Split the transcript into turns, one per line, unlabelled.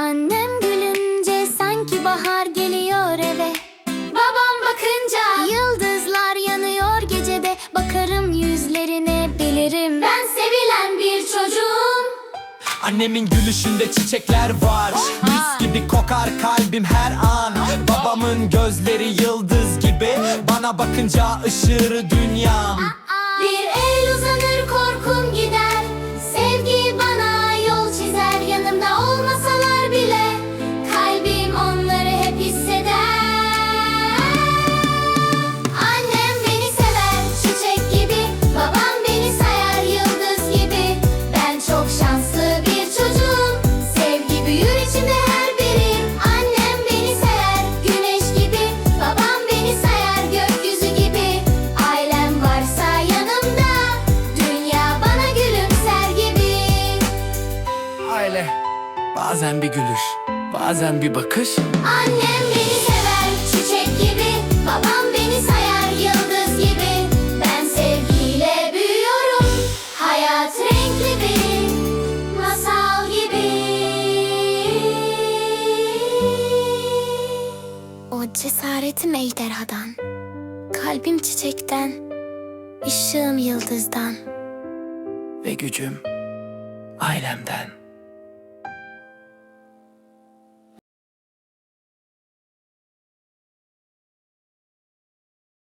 Annem gülünce sanki bahar geliyor eve. Babam bakınca yıldızlar yanıyor gecede. Bakarım yüzlerine bilirim. Ben sevilen bir çocuğum.
Annemin gülüşünde çiçekler var. Mis gibi kokar kalbim her an. Babamın gözleri yıldız gibi. Bana bakınca ışır dünyam Aile Bazen bir gülüş Bazen bir bakış.
Annem beni sever çiçek gibi. Babam beni sayar yıldız gibi. Ben sevgiyle büyüyorum Hayat renkli bir masal gibi. O cesaretim ejderhadan Kalbim çiçekten Işığım yıldızdan.
Ve gücüm Ailemden